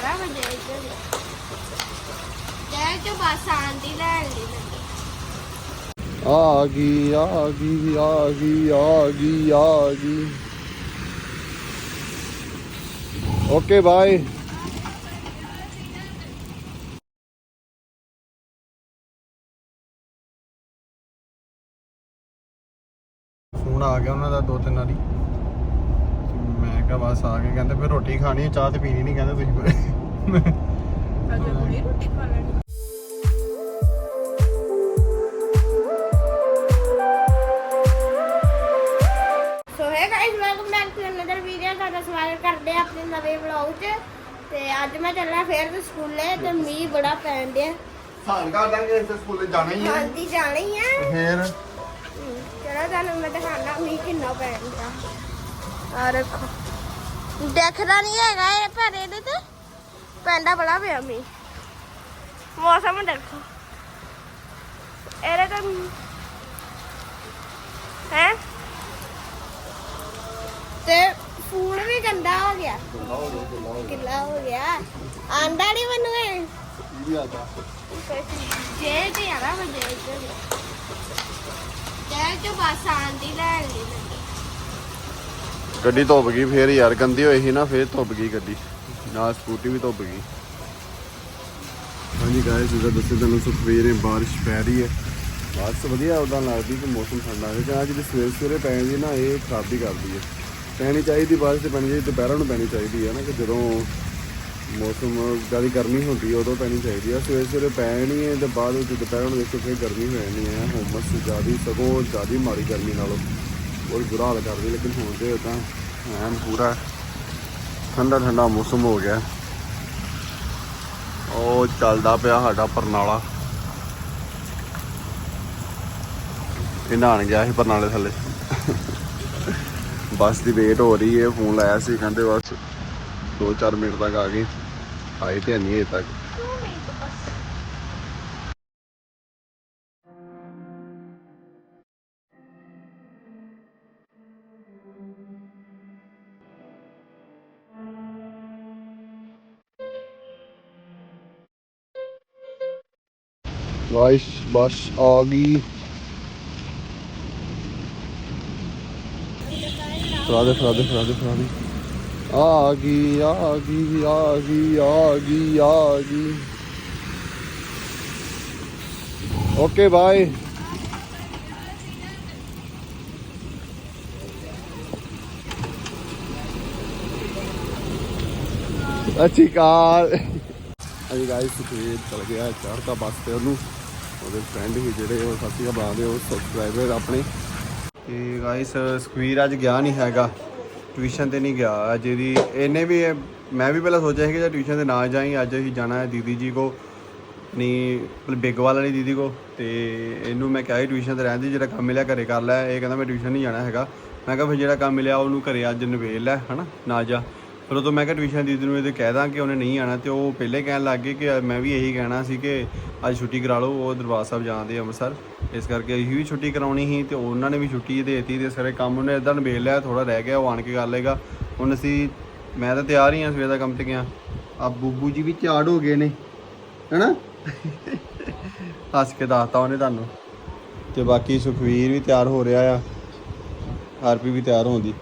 ਆਣਾ ਮੈਂ ਜੈ ਚ ਜੈ ਚ ਬਸ ਆਂਦੀ ਲੈਣ ਲਈ ਆ ਗਈ ਆ ਗਈ ਆ ਗਈ ਆ ਗਈ ਆ ਗਈ। Okay, bye. ਫੋਨ ਆ ਗਿਆ ਉਹਨਾਂ ਦਾ ਦੋ ਤਿੰਨ ਵਾਰੀ। ਮੈਂ ਕਿਹਾ ਬਸ ਆ ਗਏ ਕਹਿੰਦੇ ਫਿਰ ਰੋਟੀ ਖਾਣੀ ਹੈ ਚਾਹ ਤੇ ਪੀਣੀ ਨਹੀਂ ਕਹਿੰਦੇ ਤੁਸੀਂ ਅਜੇ ਹੁਣੇ ਰੋਟੀ ਖਾ ਲੈਣੀ। So hey guys welcome back to another video ਤੁਹਾਡਾ ਸਵਾਗਤ ਕਰਦੇ ਆ ਆਪਣੇ ਨਵੇਂ ਵਲੌਗ 'ਚ। ਤੇ ਅੱਜ ਮੈਂ ਚੱਲਣਾ ਫੇਰ ਤੋਂ ਸਕੂਲੇ ਤੇ ਮੀਂਹ ਬੜਾ ਪੈਣ ਡਿਆ। ਸਾਨ ਕਰ ਦਾਂਗੇ ਇਸ ਸਕੂਲੇ ਜਾਣਾ ਹੀ ਹੈ। ਹਾਂਜੀ ਜਾਣੀ ਆ ਫੇਰ? ਚਲੋ ਤੁਹਾਨੂੰ ਮੈਂ ਦਿਖਾਣਾ ਮੀਂਹ ਕਿੰਨਾ ਪੈਣ ਡਿਆ। ਆ ਰੱਖੋ ਦੇਖਦਾ ਨਹੀਂ ਹੈਗਾ ਇਹ ਪਰ ਇਹਦੇ ਤੇ। ਪੈਂਦਾ ਬੜਾ ਪਿਆ ਮੀਂਹ। ਮੌਸਮ ਦੇਖੋ। ਇਹਦੇ ਤੇ ਹੈ? ਤੇ ਫੂਲ ਵੀ ਗੰਦਾ ਹੋ ਗਿਆ। ਕਿੱਲਾ ਹੋ ਗਿਆ ਆਂਦਾ ਨਹੀਂ ਮੈਨੂੰ ਇਹ। ਵੀ ਆਦਾ ਜੇ ਤੇ ਆਣਾ ਮੈਂ ਜੇ ਤੇ ਜੇ ਤੇ ਬਸ ਆਂਦੀ ਲੈਣ ਲਈ ਗੱਡੀ ਧੁੱਪ ਗਈ, ਫੇਰ ਯਾਰ ਗੰਦੀ ਹੋਈ ਸੀ ਨਾ, ਫੇਰ ਧੁੱਪ ਗਈ ਗੱਡੀ। ਨਾਲ ਸਕੂਟੀ ਵੀ ਧੁੱਪ ਗਈ। ਹਾਂਜੀ ਗਾਇਸ ਜਿੱਦਾਂ ਦੱਸਿਆ ਤੁਹਾਨੂੰ ਸਵੇਰੇ ਬਾਰਿਸ਼ ਪੈ ਰਹੀ ਹੈ। ਬਾਰਿਸ਼ ਵਧੀਆ ਉਦਾਂ ਲੱਗਦੀ ਕਿ ਮੌਸਮ ਠੰਡਾ ਹੈ। ਤੇ ਅੱਜ ਜਿਹੜੀ ਸਵੇਰੇ ਸਵੇਰੇ ਪੈ ਜਾਂਦੀ ਨਾ, ਇਹ ਖਰਾਬੀ ਕਰਦੀ ਹੈ। ਪੈਣੀ ਚਾਹੀਦੀ, ਬਾਰਿਸ਼ ਤੇ ਪੈਣੀ ਚਾਹੀਦੀ, ਦੁਪਹਿਰਾਂ ਨੂੰ ਪੈਣੀ ਚਾਹੀਦੀ ਹੈ ਨਾ, ਕਿ ਜਦੋਂ ਮੌਸਮ ਜ਼ਿਆਦਾ ਗਰਮੀ ਹੁੰਦੀ ਹੈ, ਉਦੋਂ ਪੈਣੀ ਚਾਹੀਦੀ ਹੈ। ਸਵੇਰੇ ਸਵੇਰੇ ਪੈਣੀ ਹੈ ਤੇ ਬਾਅਦ ਵਿੱਚ ਦੁਪਹਿਰਾਂ ਨੂੰ ਦੇਖੋ ਫਿਰ ਗਰਮੀ ਹੋ ਜਾਣੀ ਹੈ। ਹੁਮਸ ਜ਼ਿਆਦਾ, ਸਗੋਂ ਜ਼ਿਆਦਾ ਮਾੜੀ ਗਰਮੀ ਨਾਲੋਂ। ਬਹੁਤ ਬੁਰਾ ਹਾਲ ਕਰਦੀ, ਲੇਕਿਨ ਹੁਣ ਤੇ ਉਦਾਂ ਐਨ ਪੂਰਾ ਠੰਡਾ ਠੰਡਾ ਮੌਸਮ ਹੋ ਗਿਆ। ਉਹ ਚੱਲਦਾ ਪਿਆ ਸਾਡਾ ਪਰਨਾਲਾ। ਇਹ ਨਹਾਣ ਗਿਆ ਸੀ ਪਰਨਾਲੇ ਥੱਲੇ। ਬੱਸ ਦੀ ਵੇਟ ਹੋ ਰਹੀ ਹੈ ਫੋਨ ਲਾਇਆ ਸੀ, ਕਹਿੰਦੇ ਬਸ 2-4 ਮਿੰਟ ਤੱਕ ਆ ਗਏ। ਆਏ ਤੇ ਨਹੀਂ ਅਜੇ ਤੱਕ। ਗਾਇਸ ਬਸ ਆ ਗਈ। ਫੜਾ ਦੇ ਫੜਾ ਦੇ ਆ ਗਈ ਆ ਗਈ ਆ ਗਈ ਆ ਗਈ ਆ ਗਈ। ਓਕੇ ਬਾਏ ਅੱਛੀ ਕਾਲ ਅਜੀ ਗਾਇਸ ਸੁਖਵੀਰ ਚਲ ਗਿਆ ਚੜ੍ਹਤਾ ਬੱਸ ਤੇ ਉਹਨੂੰ। ਉਹਦੇ ਫਰੈਂਡ ਹੀ ਜਿਹੜੇ ਉਹ ਸਾਥੀ ਦਾ ਬਣਾਉਂਦੇ ਉਹ ਸਬਸਕ੍ਰਾਈਬਰ ਆਪਣੇ। ਤੇ ਗਾਇਸ ਸੁਖਵੀਰ ਅੱਜ ਗਿਆ ਨਹੀਂ ਹੈਗਾ। ਟਿਊਸ਼ਨ ਤੇ ਨਹੀਂ ਗਿਆ। ਅੱਜ ਇਹਦੀ, ਇਹਨੇ ਵੀ, ਮੈਂ ਵੀ ਪਹਿਲਾਂ ਸੋਚਿਆ ਸੀ ਕਿ ਜੇ ਟਿਊਸ਼ਨ ਤੇ ਨਾ ਜਾਈ, ਅੱਜ ਅਸੀਂ ਜਾਣਾ ਹੈ ਦੀਦੀ ਜੀ ਕੋ ਨਹੀਂ ਬਿਗਵਾਲ ਵਾਲੀ ਦੀਦੀ ਕੋ। ਤੇ ਇਹਨੂੰ ਮੈਂ ਕਿਹਾ ਟਿਊਸ਼ਨ ਤੇ ਰਹਿਣ ਦੀ, ਜਿਹੜਾ ਕੰਮ ਮਿਲਿਆ ਘਰੇ ਕਰ ਲੈ। ਇਹ ਕਹਿੰਦਾ ਮੈਂ ਟਿਊਸ਼ਨ ਨਹੀਂ ਜਾਣਾ ਹੈਗਾ। ਮੈਂ ਕਿਹਾ ਫਿਰ ਜਿਹੜਾ ਕੰਮ ਮਿਲਿਆ, ਉਹਨੂੰ ਘਰੇ ਅੱਜ ਨਵੇਲ ਲੈ, ਹਨਾ? ਨਾ ਜਾ। ਫਿਰ ਉਦੋਂ ਮੈਂ ਕਿਹਾ ਟਿਊਸ਼ਨ ਦੀਦੀ ਨੂੰ ਇਹਦੇ ਕਹਿ ਦਾਂ ਕਿ ਉਹਨੇ ਨਹੀਂ ਆਣਾ ਤੇ ਉਹ ਪਹਿਲੇ ਕਹਿਣ ਲੱਗ ਗਏ ਕਿ ਮੈਂ ਵੀ ਇਹੀ ਕਹਿਣਾ ਸੀ ਕਿ ਅੱਜ ਛੁੱਟੀ ਕਰਾ ਲਓ, ਉਹ ਦਰਬਾਰ ਸਾਹਿਬ ਜਾਂਦੇ ਆ ਅੰਮ੍ਰਿਤਸਰ। ਇਸ ਕਰਕੇ ਅਸੀਂ ਵੀ ਛੁੱਟੀ ਕਰਾਉਣੀ ਸੀ ਤੇ ਉਹਨਾਂ ਨੇ ਵੀ ਛੁੱਟੀ ਦੇਤੀ ਤੇ ਸਾਰੇ ਕੰਮ ਉਹਨੇ ਇਦਾਂ ਨਵੇਲ ਲਿਆ ਥੋੜਾ ਰਹਿ ਗਿਆ, ਉਹ ਆਣ ਕੇ ਕਰ ਲੇਗਾ ਹੁਣ ਅਸੀਂ, ਮੈਂ ਤਾਂ ਤਿਆਰ ਹੀ ਆ ਸਵੇਰ ਦਾ ਕੰਮ ਤੇ ਗਿਆ। ਆ ਬੂਬੂ ਜੀ ਵੀ ਤਿਆਰ ਹੋ ਗਏ ਨੇ, ਹੈਨਾ? ਹੱਸ ਕੇ ਦੱਸਤਾ ਉਹਨੇ ਤੁਹਾਨੂੰ। ਤੇ ਬਾਕੀ ਸੁਖਵੀਰ ਵੀ ਤਿਆਰ ਹੋ ਰਿਹਾ ਆ ਹਰਪੀ ਵੀ ਤਿਆਰ ਹੋਣ ਦੀ।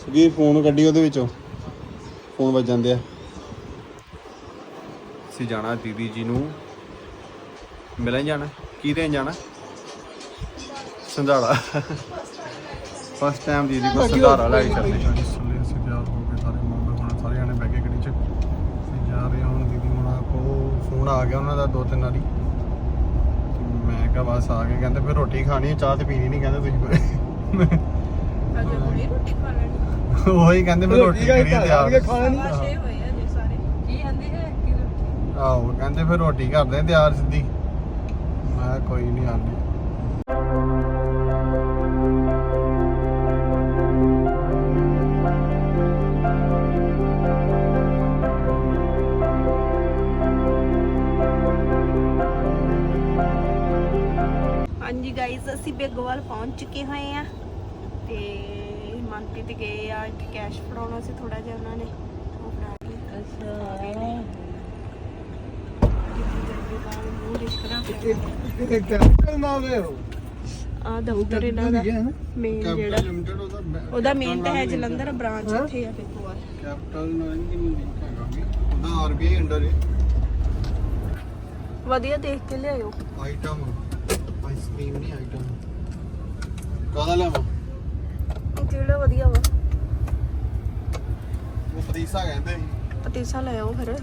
ਸੁਖਵੀਰ, ਫੋਨ ਕੱਢੀ ਉਹਦੇ ਵਿੱਚੋਂ। ਫੋਨ ਵੱਜਣ ਦਿਆ ਅਸੀਂ ਜਾਣਾ ਦੀਦੀ ਜੀ ਨੂੰ। ਮਿਲਣ ਜਾਣਾ? ਕੀ ਦੇਣ ਜਾਣਾ? ਸੰਧਾੜਾ। ਫਸਟ ਟਾਈਮ ਦੀਦੀ ਕੋ ਸੰਧਾੜਾ ਲੈ ਕੇ ਚੱਲੇ। ਅਸੀਂ ਤਿਆਰ ਹੋ ਕੇ ਸਾਰੇ ਮੁੰਡੇ ਹੁਣ ਕੇ ਗੱਡੀ 'ਚ ਅਸੀਂ ਜਾ ਰਹੇ ਹਾਂ। ਹੁਣ ਦੀਦੀ ਹੁਣਾਂ ਕੋ ਫੋਨ ਆ ਗਿਆ ਉਹਨਾਂ ਦਾ ਦੋ ਤਿੰਨ ਵਾਰੀ। ਮੈਂ ਕਿਹਾ ਬਸ ਆ ਗਏ। ਕਹਿੰਦੇ ਫਿਰ ਰੋਟੀ ਖਾਣੀ ਚਾਹ ਤੇ ਪੀਣੀ ਨਹੀਂ। ਕਹਿੰਦੇ ਤੁਸੀਂ ਅਜੇ ਹੁਣੇ ਰੋਟੀ ਖਾ ਲੈਣੀ। ਉਹੀ ਕਹਿੰਦੇ ਮੈਂ ਰੋਟੀ ਕਰੀ ਆ ਤਿਆਰ ਹੋਏ ਆ ਜੇ ਸਾਰੇ। ਕੀ ਆਂਦੇ ਹੈ? ਕਿ ਰੋਟੀ? ਆਹੋ ਕਹਿੰਦੇ ਫਿਰ ਰੋਟੀ ਕਰਦੇ ਆ ਤਿਆਰ ਸਿੱਧੀ। ਮੈਂ ਕੋਈ ਨਹੀਂ ਆਂਦੀ ਹਾਂਜੀ ਗਾਇਸ ਅਸੀਂ ਬੇਗੋਵਾਲ ਪਹੁੰਚ ਚੁੱਕੇ ਹੋਏ ਆ ਤੇ ਆਂਟੀ ਤੇ ਗਏ ਆ ਇੱਥੇ ਕੈਸ਼ ਫੜਾਉਣਾ ਸੀ ਥੋੜਾ ਜਿਹਾ ਉਹਨਾਂ ਨੇ ਉਹ ਫੜਾ ਲਈ ਅੱਛਾ। ਆ ਦਫ਼ਤਰ ਇਹਨਾਂ ਦਾ ਮੇਨ ਜਿਹੜਾ। ਉਹਦਾ ਮੇਨ ਤਾਂ ਹੈ ਜਲੰਧਰ ਬ੍ਰਾਂਚ ਇੱਥੇ ਆ ਫਿਰ ਕੈਪੀਟਲ ਨਾਲ ਕਿੰਨੀ ਲਿੰਕ ਹੈਗਾ ਉਹਦਾ ਆਰਬੀਆਈ ਅੰਡਰ ਵਧੀਆ ਦੇਖ ਕੇ ਲਿਆਇਓ। ਆਈਟਮ ਆਈਸਕ੍ਰੀਮ ਨਹੀਂ ਆਈਟਮ ਕਾਹਦਾ ਲਿਆਵਾਂ? ਜਿਹੜਾ ਵਧੀਆ ਵਾ। ਉਹ ਪਤੀਸਾ ਕਹਿੰਦੇ ਸੀ। ਪਤੀਸਾ ਲੈ ਆਓ ਫਿਰ।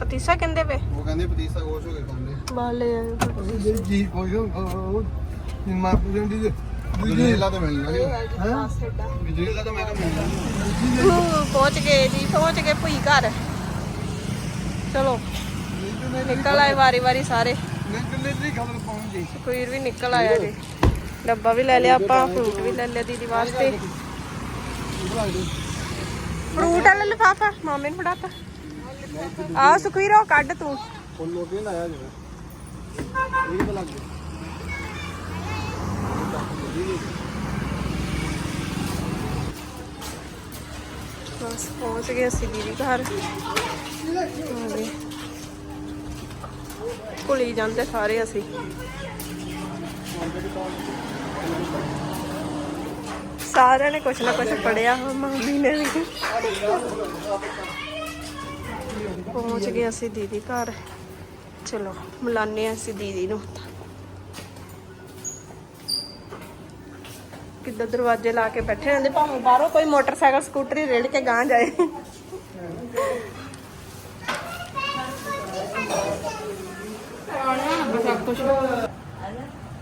ਪਤੀਸਾ ਕਹਿੰਦੇ ਵੇ ਉਹ ਕਹਿੰਦੇ ਪਤੀਸਾ ਖੁਸ਼ ਹੋ ਕੇ ਖਾਂਦੇ। ਬਾਹਰ ਲੈ ਆਇਓ ਫਿਰ। ਜਿਹੜੀ ਚੀਜ਼ ਕੋਈ ਉਹ ਜਿੰਨ ਮਾਰ ਪੁਜੰਦੀ ਦੇ ਬਿਜਲੀ ਤਾਂ ਮਿਲਣਾ ਨਹੀਂ ਹਾਂ? ਬਿਜਲੀ ਦਾ ਤਾਂ ਮੈਂ ਕਿਹਾ ਮਿਲਣਾ ਹੂੰ, ਪਹੁੰਚ ਗਏ ਜੀ ਪਹੁੰਚ ਗਏ ਭੁਈ ਘਰ। ਚਲੋ ਨਿਕਲ ਆਏ ਵਾਰੀ ਵਾਰੀ ਸਾਰੇ। ਸੁਖਵੀਰ ਵੀ ਨਿਕਲ ਆਇਆ ਜੀ। ਡੱਬਾ ਵੀ ਲੈ ਲਿਆ ਆਪਾਂ ਫਰੂਟ ਵੀ ਲੈ ਲਿਆ ਦੀਦੀ ਵਾਸਤੇ। ਫਰੂਟ ਵਾਲਾ ਲਿਫਾਫਾ, ਮਾਮੇ ਨੂੰ ਫੜਾਤਾ। ਆ ਸੁਖਵੀਰ, ਉਹ ਕੱਢ ਤੂੰ। ਫੁੱਲ ਲੋਕੇ ਲਾਇਆ ਜਿਵੇਂ ਇਹ ਤਾਂ ਲੱਗ ਗਿਆ ਬਸ, ਪਹੁੰਚ ਗਏ ਅਸੀਂ ਦੀਦੀ ਘਰ। ਆ ਗਏ। ਜਾਂਦੇ ਸਾਰੇ ਅਸੀਂ। ਸਾਰਿਆਂ ਨੇ ਕੁਛ ਨਾ ਕੁਛ ਪੜਿਆ ਮੰਮੀ ਨੇ ਵੀ। ਪਹੁੰਚ ਗਏ ਅਸੀਂ ਦੀਦੀ ਘਰ। ਚਲੋ, ਮਿਲਾਨੇ ਆ ਅਸੀਂ ਦੀਦੀ ਨੂੰ ਕਿੱਦਾਂ ਦਰਵਾਜ਼ੇ ਲਾ ਕੇ ਬੈਠੇ ਰਹਿੰਦੇ? ਭਾਵੇਂ ਬਾਹਰੋਂ ਕੋਈ ਮੋਟਰਸਾਈਕਲ, ਸਕੂਟਰੀ ਰੇੜ ਕੇ ਗਾਂ ਜਾਏ।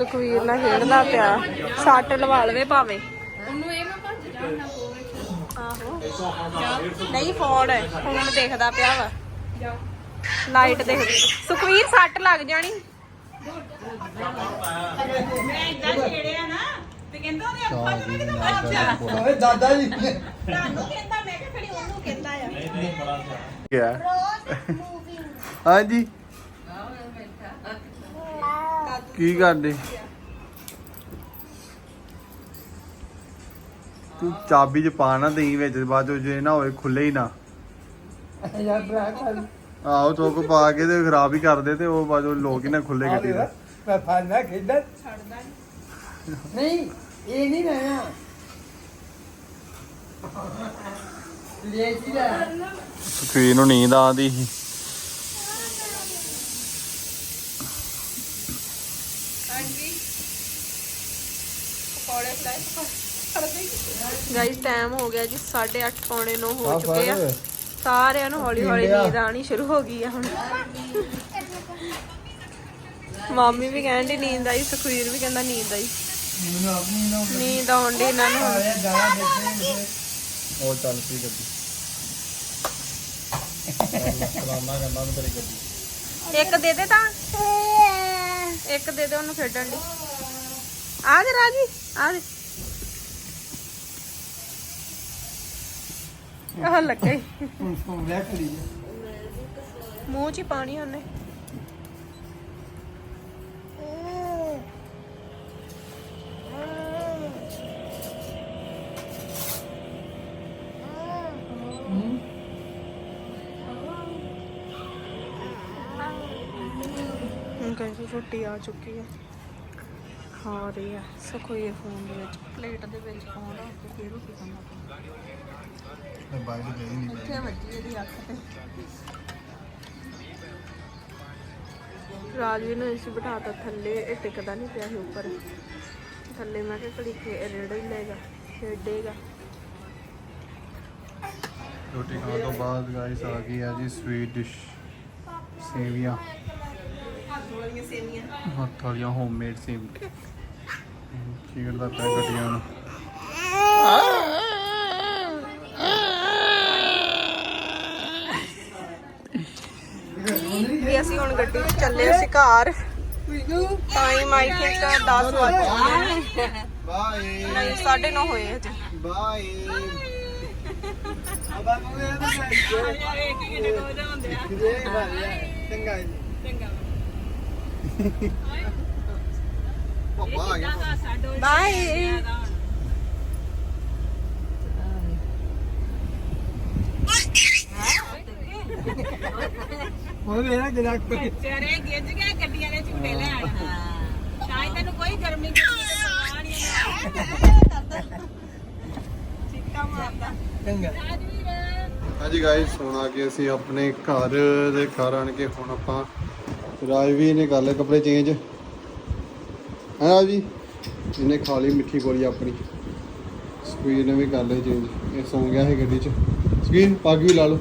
ਸੁਖਵੀਰ ਨਾਲ ਖੇਡਦਾ ਪਿਆ। ਸੱਟ ਲਵਾ ਲਵੇ ਭਾਵੇਂ। ਉਹਨੂੰ ਇਹ ਮੈਂ ਭੱਜ ਜਾਣਾ ਆਹੋ। ਨਹੀਂ ਫੋਨ ਹੈ। ਫੋਨ ਦੇਖਦਾ ਪਿਆ ਵਾ। ਲਾਈਟ ਦੇਖਦੀ। ਸੁਖਵੀਰ ਸੱਟ ਲੱਗ ਜਾਣੀ। ਮੈਂ ਇਦਾਂ ਛੇੜਿਆ ਨਾ ਤੇ ਕਹਿੰਦਾ ਉਹਦੇ ਕਿਹਾ ਅੱਛਾ ਓਏ ਦਾਦਾ ਜੀ। ਤੁਹਾਨੂੰ ਕਹਿੰਦਾ ਮੈਂ ਕਿਹਾ ਖੜੀ ਉਹਨੂੰ ਕਹਿੰਦਾ ਆ। ਗਿਆ ਹਾਂਜੀ। ਕੀ ਕਰਦੇ? ਤੂੰ ਚਾਬੀ ਚ ਪਾ ਨਾ ਦੇਈ ਵਿੱਚ ਬਾਅਦ ਚੋਂ ਜੇ ਨਾ ਹੋਏ ਖੁੱਲੇ ਹੀ ਨਾ। ਯਾਰ ਬਰਾ ਕਰ ਆਹੋ ਤੋ ਕੋ ਪਾ ਕੇ ਤੇ ਖਰਾਬ ਹੀ ਕਰਦੇ ਤੇ ਉਹ ਬਾਅਦ ਚੋਂ ਲੋਕ ਹੀ ਨਾ ਖੁੱਲੇ ਗੱਡੀ ਦੇ। ਮੈਂ ਫਾਨਾ ਖੇਡਣ। ਨਹੀਂ ਇਹ ਨਹੀਂ ਰਹਿਣਾ। ਲੈ ਜੀ ਲੈ। ਸੁਖਵੀਰ ਨੂੰ ਨੀਂਦ ਆਉਂਦੀ ਸੀ। ਪਕੌੜੇ ਗਾਈਸ ਟਾਈਮ ਹੋ ਗਿਆ ਜੀ 8:30 ਪੌਣੇ 9 ਹੋ ਚੁੱਕੇ ਆ। ਸਾਰਿਆਂ ਨੂੰ ਹੌਲੀ ਹੌਲੀ ਨੀਂਦ ਆਣੀ ਸ਼ੁਰੂ ਹੋ ਗਈ ਆ ਹੁਣ। ਮਾਮੀ ਵੀ ਕਹਿੰਦੀ ਨੀਂਦ ਆਈ ਸੁਖਵੀਰ ਵੀ ਕਹਿੰਦਾ ਨੀਂਦ ਆਈ। ਨੀਂਦ ਆਉਣ ਦੀ ਇਹਨਾਂ ਨੂੰ ਉਹ ਚੱਲ ਪਈ ਗੱਡੀ ਸਲਾਮਾ ਕਹਿੰਦਾ ਮੈਂ ਤੇਰੀ ਗੱਡੀ। ਇੱਕ ਦੇ ਦੇ ਤਾਂ। ਇੱਕ ਦੇ ਦੇ ਉਹਨੂੰ ਖੇਡਣ ਲਈ। ਆ ਦੇ ਰਾਜੀ ਆ ਦੇ। ਆਹ ਲੱਗੇ ਮੂੰਹ 'ਚ ਹੀ ਪਾਣੀ ਉਹਨੇ ਹੁਣ ਕਹਿੰਦੀ ਰੋਟੀ ਆ ਚੁੱਕੀ ਹੈ ਖਾ ਰਹੀ ਆ। ਸਖੋ ਇਹ ਫੋਨ ਦੇ ਵਿੱਚ। ਪਲੇਟ ਦੇ ਵਿੱਚ ਪਾਉਣਾ ਤੇ ਫਿਰ ਰੋਟੀ ਖਾਣਾ ਪੈਂਦਾ ਮੈਂ ਬਾਈਕ ਗਈ ਨਹੀਂ ਇੱਥੇ ਵੱਜੀ ਇਹਦੀ ਅੱਖ ਤੇ। ਰਾਜਵੀਰ ਨੂੰ ਇਸੇ ਬਿਠਾਤਾ ਥੱਲੇ ਇਹ ਟਿਕਦਾ ਨਹੀਂ ਪਿਆ ਸੀ ਉੱਪਰ। ਥੱਲੇ ਮੈਂ ਕਿਹਾ ਘੜੀ ਖੇ ਰੇੜ ਹੀ ਲਏਗਾ ਖੇਡੇਗਾ। ਰੋਟੀ ਖਾਣ ਤੋਂ ਬਾਅਦ ਗਾਇਸ ਆ ਗਈ ਆ ਜੀ ਸਵੀਟ ਡਿਸ਼ ਸੇਵੀਆਂ। ਹੱਥ ਵਾਲੀਆਂ ਸੇਵੀਆਂ ਹੱਥ ਵਾਲੀਆਂ ਹੋਮਮੇਡ ਸੇਵੀਆਂ ਚੀਕਰ ਦਾ ਪੈ ਗੱਡੀਆਂ ਨੂੰ। ਵੀ ਅਸੀਂ ਹੁਣ ਗੱਡੀ 'ਚ ਚੱਲੇ ਅਸੀਂ ਘਰ ਟਾਈਮ ਆਈ ਥਿੰਕ 10 ਵਜੇ ਬਾਏ ਨਹੀਂ 9:30 ਹੋਏ ਹਜੇ। ਬਾਏ ਅਬਾ ਨੂੰ ਇਹ ਤਾਂ ਚੰਗਾ ਚੰਗਾ ਪਾਪਾ ਆ ਗਿਆ ਬਾਏ ਉਹ ਮੇਰਾ ਜਨਾਕ ਚਰੇ ਗਿੱਜ ਗਿਆ ਗੱਡੀਆਂ ਦੇ ਝੂਟੇ ਲੈਣ ਤਾਂ ਹੀ ਤੈਨੂੰ ਕੋਈ ਗਰਮੀ ਗੁਰਮੀ ਪਰਵਾਹ ਨਹੀਂ ਚਿੱਕਾ ਮਾਰਦਾ ਚੰਗਾ ਹਾਂਜੀ ਗਾਇਸ ਹੁਣ ਆ ਕੇ ਅਸੀਂ ਆਪਣੇ ਘਰ ਦੇ ਘਰ ਆਣ ਕੇ, ਹੁਣ ਆਪਾਂ ਰਾਜਵੀਰ ਨੇ ਕਰ ਲਏ ਕੱਪੜੇ ਚੇਂਜ ਹੈ ਰਾਜਵੀ? ਇਹਨੇ ਖਾ ਲਈ ਮਿੱਠੀ ਗੋਲੀ ਆਪਣੀ। ਸਕਰੀਨ ਨੇ ਵੀ ਕਰ ਲਈ ਚੇਂਜ ਇਹ ਸੌਂ ਗਿਆ ਹੈ ਗੱਡੀ 'ਚ। ਸਕਰੀਨ ਪੱਗ ਵੀ ਲਾ ਲਓ।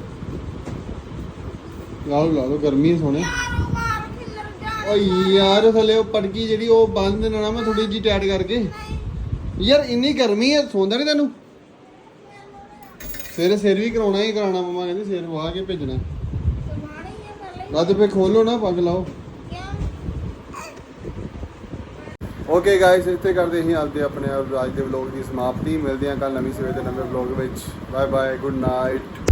ਲਾ ਲਓ ਲਾ ਲਓ, ਗਰਮੀ ਹੈ ਸੋਹਣੇ। ਓ ਯਾਰ, ਥੱਲੇ ਉਹ ਪਟਕੀ ਜਿਹੜੀ ਉਹ ਬੰਦ ਦੇਣਾ ਮੈਂ ਥੋੜੀ ਜੀ ਟਾਈਟ ਕਰਕੇ। ਯਾਰ, ਇੰਨੀ ਗਰਮੀ ਹੈ ਸੌਂਦਾ ਨਹੀਂ ਤੈਨੂੰ? ਸਵੇਰੇ ਸਿਰ ਵੀ ਕਰਾਉਣਾ ਹੀ ਕਰਾਉਣਾ, ਮਮਾ ਕਹਿੰਦੀ ਸਿਰ ਵਾਹ ਕੇ ਭੇਜਣਾ। ਰਾਤ ਪੇ ਖੋਲੋ ਨਾ, ਪੱਗ ਲਾਓ। ਓਕੇ ਗਾਇਸ ਇੱਥੇ ਕਰਦੇ ਅਸੀਂ ਆਪਦੇ ਦੇ ਆਪਣੇ ਅੱਜ ਦੇ ਵਲੌਗ ਦੀ ਸਮਾਪਤੀ। ਮਿਲਦੇ ਹਾਂ ਕੱਲ ਨਵੀਂ ਸਵੇਰ ਦੇ ਨਵੇਂ ਵਲੌਗ ਵਿੱਚ। Bye bye good night